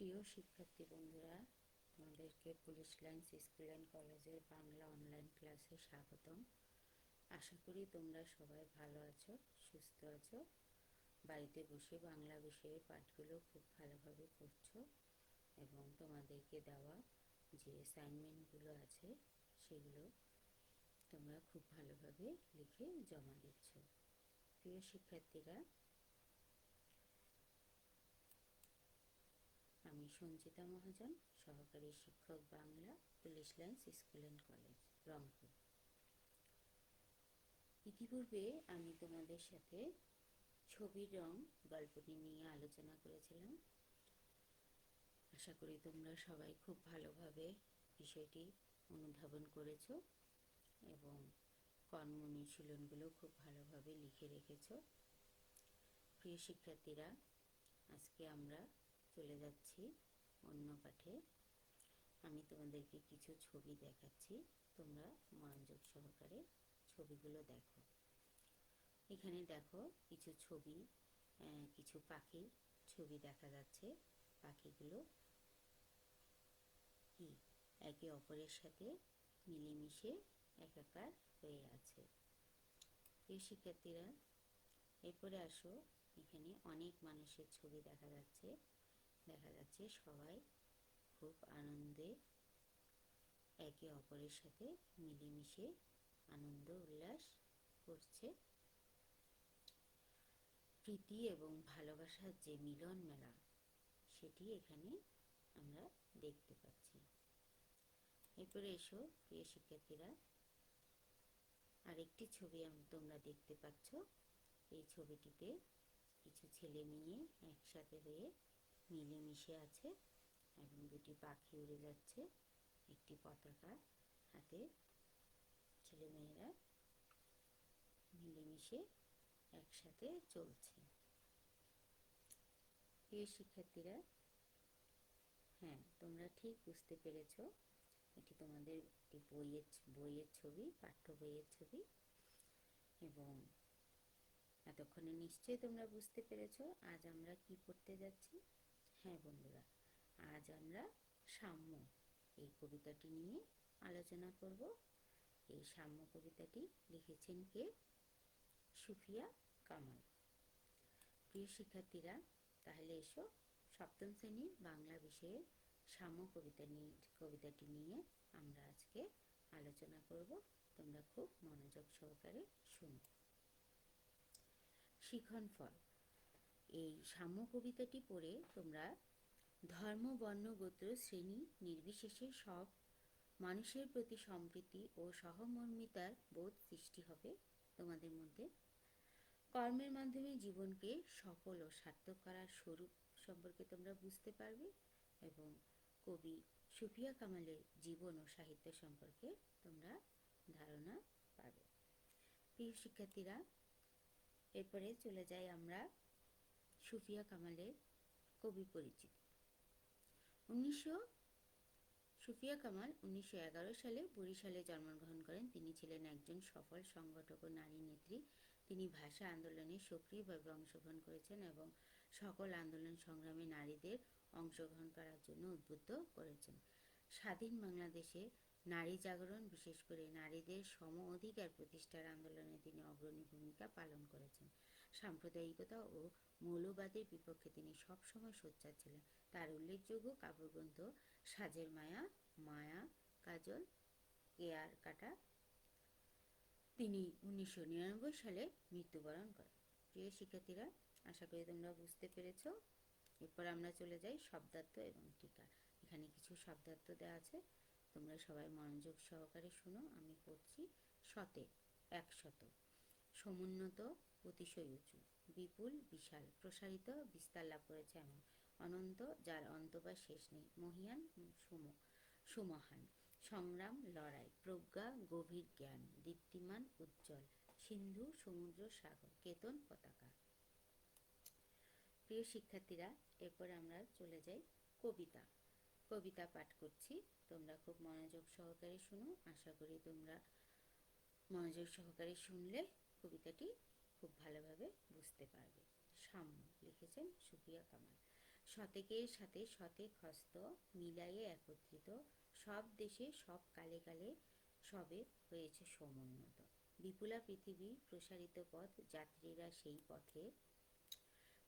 প্রিয় শিক্ষার্থী বন্ধুরা আমাদেরকে পুলিশ লাইন্স স্কুল অ্যান্ড কলেজের বাংলা অনলাইন ক্লাসে স্বাগতম। আশা করি তোমরা সবাই ভালো আছো, সুস্থ আছো। বাড়িতে বসে বাংলা বিষয়ের পাঠগুলো খুব ভালোভাবে করছ এবং তোমাদেরকে দেওয়া যে অ্যাসাইনমেন্টগুলো আছে সেগুলো তোমরা খুব ভালোভাবে লিখে জমা দিচ্ছ। প্রিয় শিক্ষার্থীরা আমি সঞ্চিতা মহাজন, সহকারী শিক্ষক Bangla police lines school and college, Rangpur. ইতিপূর্বে আমি তোমাদের সাথে ছবির রং, গল্পটি নিয়ে আলোচনা করেছিলাম। আশা করি তোমরা সবাই খুব ভালোভাবে বিষয়টি অনুধাবন করেছ এবং কর্ম অনুশীলনগুলো খুব ভালোভাবে লিখে রেখেছ। প্রিয় শিক্ষার্থীরা, আজকে আমরা চলে যাচ্ছি অন্য পাঠে। আমি তোমাদেরকে কিছু ছবি দেখাচ্ছি। তোমরা মনোযোগ সহকারে ছবিগুলো দেখো। এখানে দেখো কিছু ছবি কিছু পাখির ছবি দেখা যাচ্ছে। পাখিগুলো কি? একে অপরের সাথে মিলেমিশে একাকার হয়ে আছে। প্রিয় শিক্ষার্থীরা, এরপরে আসো। এখানে অনেক মানুষের ছবি দেখা যাচ্ছে। দেখা যাচ্ছে সবাই খুব আনন্দে একে অপরের সাথে মিলেমিশে আনন্দ উল্লাস করছে। প্রীতি এবং ভালোবাসার যে মিলন মেলা, সেটি এখানে আমরা দেখতে পাচ্ছি। এরপরে এসো, প্রিয় শিক্ষার্থীরা। আরেকটি ছবি তোমরা দেখতে পাচ্ছ। এই ছবিটিতে কিছু ছেলে মেয়ে একসাথে হয়ে মিলেমিশে আছে। এবং দুটি পাখি উড়ে যাচ্ছে একটি পতাকা হাতে। ছেলেমেয়েরা মিলেমিশে একসাথে চলছে। প্রিয় শিক্ষার্থীরা হ্যাঁ তোমরা ঠিক বুঝতে পেরেছ। এটি তোমাদের একটি বইয়ের বইয়ের ছবি, পাঠ্য বইয়ের ছবি। এবং এতক্ষণে নিশ্চয়ই তোমরা বুঝতে পেরেছ আজ আমরা কি পড়তে যাচ্ছি। হ্যাঁ বন্ধুরা, আজ আমরা সাম্য এই কবিতাটি নিয়ে আলোচনা করব। এই সাম্য কবিতাটি লিখেছেন কে? সুফিয়া কামাল। প্রিয় শিক্ষার্থীরা, তাহলে এসো সপ্তম শ্রেণির বাংলা বিষয়ে সাম্য কবিতা নিয়ে, কবিতাটি নিয়ে আমরা আজকে আলোচনা করব। তোমরা খুব মনোযোগ সহকারে শুনো। শিখন ফল। এই সাম্য কবিতাটি পড়ে তোমরা ধর্ম, বর্ণ, গোত্র, শ্রেণি, নির্বিশেষে সব মানুষের প্রতি সম্প্রীতি ও সহমর্মিতার বোধ সৃষ্টি হবে তোমাদের মধ্যে। কর্মের মাধ্যমে জীবনকে সফল ও সার্থক করার স্বরূপ সম্পর্কে তোমরা বুঝতে পারবে এবং কবি সুফিয়া কামালের জীবন ও সাহিত্য সম্পর্কে তোমরা ধারণা পাবে। প্রিয় শিক্ষার্থীরা, এরপরে চলে যাই আমরা সুফিয়া কামালের কবি পরিচিতি। উনিশশো, সুফিয়া কামাল উনিশশো এগারো সালে বরিশালে জন্মগ্রহণ করেন। তিনি ছিলেন একজন সফল সংগঠক ও নারী নেত্রী। তিনি ভাষা আন্দোলনে সক্রিয়ভাবে অংশগ্রহণ করেছেন এবং সকল আন্দোলন সংগ্রামে নারীদের অংশগ্রহণ করার জন্য উদ্বুদ্ধ করেছেন। স্বাধীন বাংলাদেশে নারী জাগরণ, বিশেষ করে নারীদের সম অধিকার প্রতিষ্ঠার আন্দোলনে তিনি অগ্রণী ভূমিকা পালন করেছেন। সাম্প্রদায়িকতা ও মৌলবাদের বিপক্ষে তিনি সবসময় সোচ্চার ছিলেন। তার উল্লেখযোগ্য কাব্যগ্রন্থ সাজের মায়া মায়া, কাজল কেয়ার কাটা। তিনি উনিশশো নিরানব্বই সালে মৃত্যুবরণ করেন। প্রিয় শিক্ষার্থীরা, আশা করি তোমরা বুঝতে পেরেছ। এরপর আমরা চলে যাই শব্দার্থ এবং টিকা। এখানে কিছু শব্দার্থ দেওয়া আছে। তোমরা সবাই মনোযোগ সহকারে শুনো। আমি পড়ছি শতে, একশত। সমুন্নত অতিশয় উঁচু। বিপুল, বিশাল, প্রসারিত, বিস্তার লাভ করেছে এমন। অনন্ত, যার অন্ত বা শেষ নেই। মহিয়ান, সুম, সুমহান। সংগ্রাম, লড়াই, প্রজ্ঞা, গভীর জ্ঞান, দীপ্তিমান, উজ্জ্বল। সিন্ধু, সমুদ্র, সাগর, কেতন, পতাকা। প্রিয় শিক্ষার্থীরা, এরপর আমরা চলে যাই কবিতা। কবিতা পাঠ করছি। তোমরা খুব মনোযোগ সহকারে শুনো। আশা করি তোমরা মনোযোগ সহকারে শুনলে কবিতাটি খুব ভালোভাবে বুঝতে পারবে। সাম্য, লিখেছেন সুফিয়া কামাল। শতেকের সাথে শতেক হস্ত মিলাইয়ে একত্রিত, সব দেশে সব কালে কালে সবে হয়েছে সমুন্নত। বিপুলা পৃথিবী প্রসারিত পথ, যাত্রীরা সেই পথে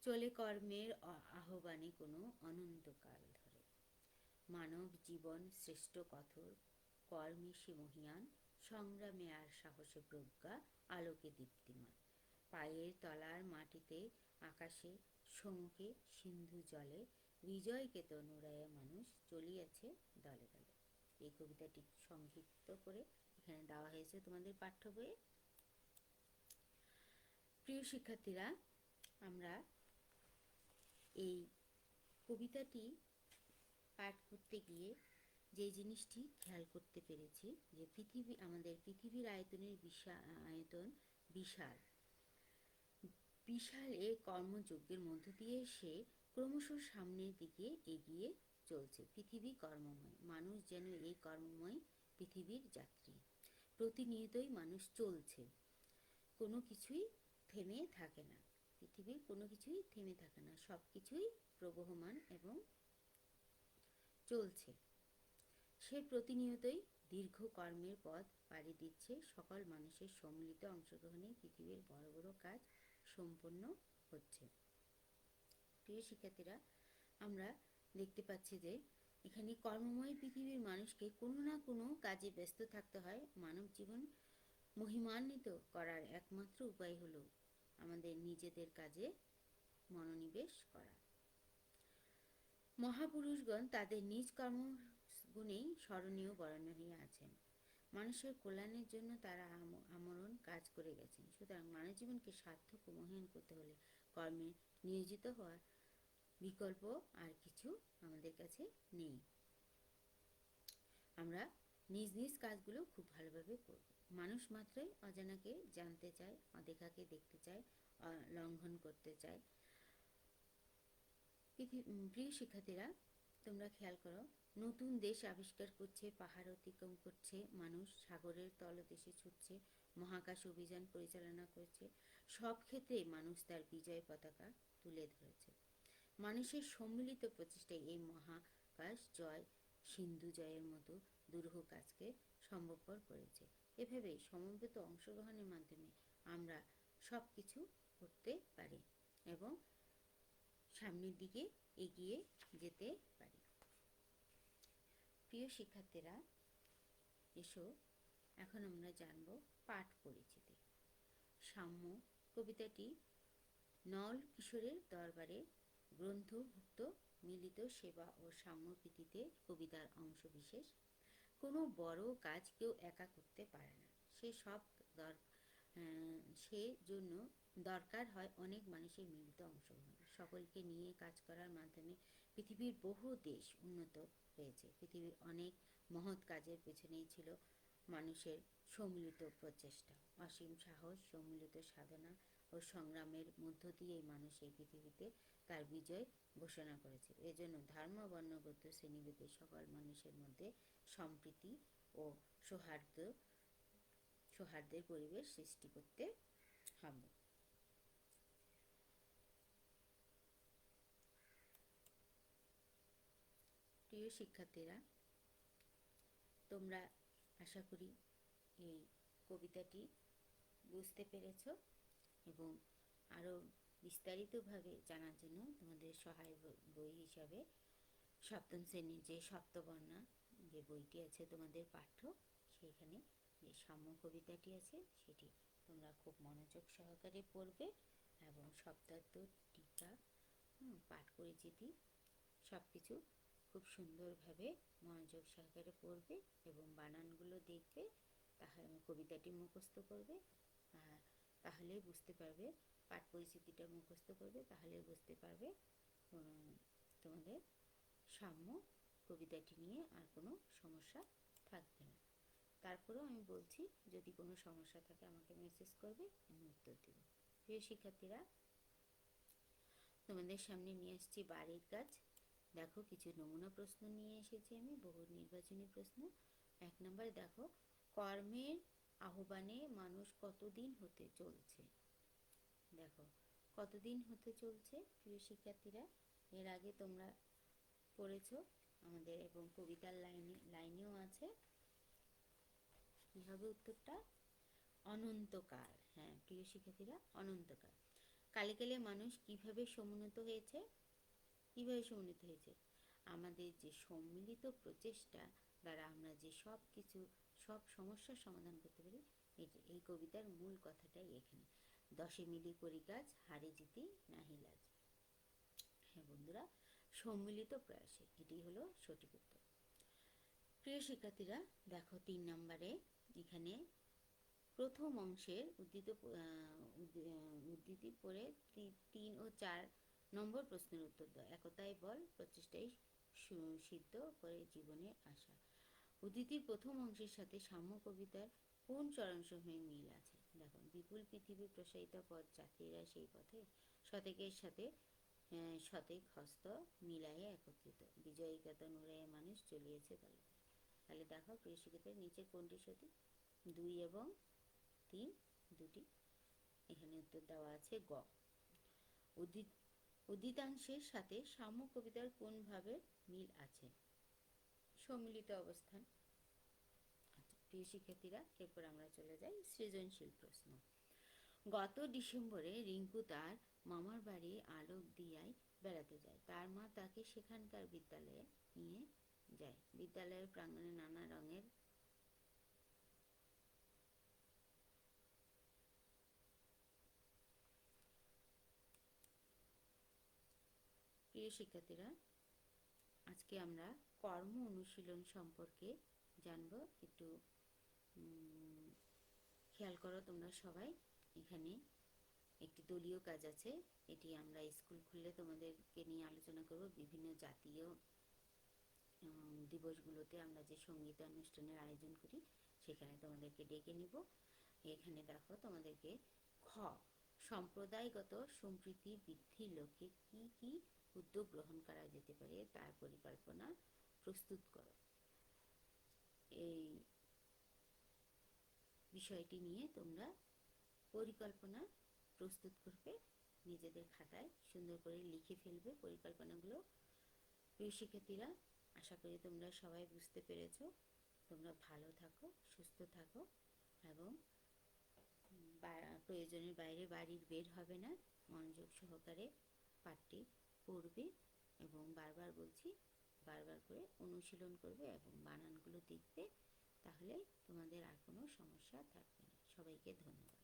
চলে কর্মের আহ্বানে কোনো অনন্তকাল ধরে। মানব জীবন শ্রেষ্ঠ কঠোর, কর্মে সে মহিয়ান, সংগ্রামে আর সাহসে প্রজ্ঞা, আলোকে দীপ্তিমান। পায়ের তলার মাটিতে আকাশে সমুখে সিন্ধু জলে বিজয়কে তো নুরাইয়া মানুষ চলিয়াছে দলে দলে। এই কবিতাটি সংক্ষিপ্ত করে এখানে দেওয়া হয়েছে তোমাদের পাঠ্য বইয়ে। প্রিয় শিক্ষার্থীরা, আমরা এই কবিতাটি পাঠ করতে গিয়ে যে জিনিসটি খেয়াল করতে পেরেছি, যে পৃথিবী, আমাদের পৃথিবীর আয়তনের বিশাল আয়তন বিশাল। বিশাল এ কর্মযজ্ঞের মধ্য দিয়ে সে ক্রমশ সামনের দিকে এগিয়ে চলছে। পৃথিবী কর্মময়, মানুষ যেন এই কর্মময় পৃথিবীর যাত্রী। প্রতিনিয়তই মানুষ চলছে। কোনো কিছুই থেমে থাকে না। পৃথিবীর কোনো কিছুই থেমে থাকে না। সব কিছুই প্রবহমান এবং চলছে। সে প্রতিনিয়তই দীর্ঘ কর্মের পথ পাড়ি দিচ্ছে। সকল মানুষের সম্মিলিত অংশগ্রহণে পৃথিবীর বড় বড় কাজ। সম্পন্ন হচ্ছে। প্রিয় শিক্ষার্থীরা, আমরা দেখতে পাচ্ছি যে এখানে কর্মময় পৃথিবীর মানুষকে কোনো না কোনো কাজে ব্যস্ত থাকতে হয়। মানব জীবন মহিমান্বিত করার একমাত্র উপায় হলো আমাদের নিজেদের কাজে মনোনিবেশ করা। মহাপুরুষগণ তাদের নিজ কর্মগুণেই স্মরণীয় বরণ্য হয়ে আছেন। মানুষের কল্যাণের জন্য তারা আম- আমরণ কাজ করে গেছেন। সুতরাং মানব জীবনকে সার্থক ও করতে হলে কর্মে নিয়োজিত হওয়ার বিকল্প আর কিছু আমাদের কাছে নেই। আমরা নিজ নিজ কাজগুলো খুব ভালোভাবে করব। মানুষ মাত্রই অজানাকে জানতে চায়, অদেখাকে দেখতে চায় লঙ্ঘন করতে চায়। প্রিয় শিক্ষার্থীরা, তোমরা খেয়াল করো নতুন দেশ আবিষ্কার করছে, পাহাড় অতিক্রম করছে, মানুষ সাগরের তলদেশে ছুটছে, মহাকাশ অভিযান পরিচালনা করছে। সব ক্ষেত্রে মানুষ তার বিজয় পতাকা তুলে ধরেছে। মানুষের সম্মিলিত প্রচেষ্টায় এই মহাকাশ জয়, সিন্ধু জয়ের মতো দুরূহ কাজকে সম্ভবপর করেছে। এভাবেই সমবেত অংশগ্রহণের মাধ্যমে আমরা সব কিছু করতে পারি এবং সামনের দিকে এগিয়ে যেতে পারি। প্রিয় শিক্ষার্থীরা, এসো, এখন আমরা জানব পাঠ পরিচিতি। সাম্য কবিতাটি নল কিশোরের দরবারে গ্রন্থভুক্ত মিলিত সেবা ও সাম্যপ্রীতিতে কবিতার অংশবিশেষ। কোনো বড় কাজ কেউ একা করতে পারে না। সে সব দর সে জন্য দরকার হয় অনেক মানুষের মিলিত অংশগ্রহণ। সকলকে নিয়ে কাজ করার মাধ্যমে পৃথিবীর বহু দেশ উন্নত হয়েছে। পৃথিবীর অনেক মহৎ কাজের পেছনেই ছিল মানুষের সম্মিলিত প্রচেষ্টা। অসীম সাহস, সম্মিলিত সাধনা ও সংগ্রামের মধ্য দিয়েই মানুষ এই পৃথিবীতে তার বিজয় ঘোষণা করেছে এজন্য ধর্ম, বর্ণ, গোত্র, শ্রেণীভেদে সকল মানুষের মধ্যে সম্প্রীতি ও সৌহার্দ্য, সৌহার্দ্যের পরিবেশ সৃষ্টি করতে হবে। প্রিয় শিক্ষার্থীরা, তোমরা আশা করি এই কবিতাটি বুঝতে পেরেছ এবং আরও বিস্তারিতভাবে জানার জন্য তোমাদের সহায় বই হিসাবে সপ্তম শ্রেণির যে সপ্তবর্ণা যে বইটি আছে তোমাদের পাঠ্য সেইখানে যে সাম্য কবিতাটি আছে সেটি তোমরা খুব মনোযোগ সহকারে পড়বে এবং শব্দার্থ টিকা পাঠ পরিচিতি সব কিছু খুব সুন্দরভাবে মনোযোগ সহকারে পড়বে এবং বানানগুলো দেখবে তাহলে কবিতাটি মুখস্থ করবে। আর তাহলেই বুঝতে পারবে পাঠ পরিচিতিটা মুখস্থ করবে, তাহলেই বুঝতে পারবে তোমাদের সাম্য কবিতাটি নিয়ে আর কোনো সমস্যা থাকবে না। তারপরেও আমি বলছি, যদি কোনো সমস্যা থাকে আমাকে মেসেজ করবে, আমি উত্তর দেব। প্রিয় শিক্ষার্থীরা, তোমাদের সামনে নিয়ে আসছি বাড়ির কাজ। দেখো, কিছু নমুনা প্রশ্ন নিয়ে এসেছি আমি, বহু নির্বাচনী প্রশ্ন। এক নম্বরে দেখো, কর্মের আহ্বানে মানুষ কতদিন হতে চলছে? দেখো, কতদিন হতে চলছে? প্রিয় শিক্ষার্থীরা, এর আগে তোমরা পড়েছো আমাদের এবং কবিতার লাইনে, লাইনেও আছে। কি হবে উত্তরটা? অনন্তকাল। হ্যাঁ প্রিয় শিক্ষার্থীরা, অনন্তকাল। কালে কালে মানুষ কীভাবে সমুন্নত হয়েছে? কীভাবে সমুন্নত হয়েছে? আমাদের যে সম্মিলিত প্রচেষ্টা দ্বারা আমরা যে সব কিছু সব সমস্যার সমাধান করতে পারি, এই কবিতার মূল কথাটাই এখানে। দশে মিলি করি কাজ হারে জিতি নাহি লাজ। হ্যাঁ বন্ধুরা, সম্মিলিত প্রয়াসে, এটি হলো সঠিক উত্তর। প্রিয় শিক্ষার্থীরা, দেখো তিন নম্বরে, এখানে প্রথম অংশের উদ্ধৃত উদ্ধৃতি পড়ে তিন ও চার নম্বর প্রশ্নের উত্তর দাও। একতাই বল, প্রচেষ্টাই সিদ্ধ করে জীবনের আশা উদ্ধৃতির প্রথম অংশের সাথে সাম্য কবিতার কোন চরণসমূহে মিল আছে? দেখো, বিপুল পৃথিবী প্রসারিত পথ যাত্রীরা সেই পথে শতেকের সাথে শতেক হস্ত মিলাইয়ে একত্রিত। বিজয়িকাতা নুরাইয়ে মানুষ চলিয়েছে দলে। তাহলে দেখো, প্রিয় নিচে কোনটি সঠিক? দুই এবং তিন, দুটি। এখানে উত্তর দেওয়া আছে গ। উদ্দিত উদ্দিতাংশের সাথে সাম্য কবিতার কোন ভাবে মিল আছে? সম্মিলিত অবস্থান। আচ্ছা প্রিয় শিক্ষার্থীরা, এরপর আমরা চলে যাই সৃজনশীল প্রশ্ন। গত ডিসেম্বরে রিঙ্কু তার মামার বাড়ি আলোক দিয়ায় বেড়াতে যায়। তার মা তাকে সেখানকার বিদ্যালয়ে নিয়ে যায়। বিদ্যালয়ের প্রাঙ্গণে নানা রঙের প্রিয় শিক্ষার্থীরা, আজকে আমরা কর্ম অনুশীলন সম্পর্কে জানব। একটু খেয়াল করো তোমরা সবাই, এখানে একটি দলীয় কাজ আছে। এটি আমরা স্কুল খুললে তোমাদেরকে নিয়ে আলোচনা করব। বিভিন্ন জাতীয় দিবসগুলোতে আমরা যে সঙ্গীতানুষ্ঠানের আয়োজন করি, সেখানে তোমাদেরকে ডেকে নিব। এখানে দেখো তোমাদেরকে খ, সম্প্রদায়গত সম্প্রীতি বৃদ্ধির লক্ষ্যে কি কি উদ্যোগ গ্রহণ করা যেতে পারে, তার পরিকল্পনা প্রস্তুত করো। এই বিষয়টি নিয়ে তোমরা পরিকল্পনা প্রস্তুত করবে, নিজেদের খাতায় সুন্দর করে লিখে ফেলবে পরিকল্পনাগুলো। প্রিয় শিক্ষার্থীরা, আশা করি তোমরা সবাই বুঝতে পেরেছ। তোমরা ভালো থাকো, সুস্থ থাকো এবং প্রয়োজনের বাইরে বাড়ির বের হবে না। মনোযোগ সহকারে পাঠটি পড়বে এবং বারবার বলছি, বারবার করে অনুশীলন করবে এবং বানানগুলো দেখবে, তাহলে তোমাদের আর কোনো সমস্যা থাকবে না। সবাইকে ধন্যবাদ।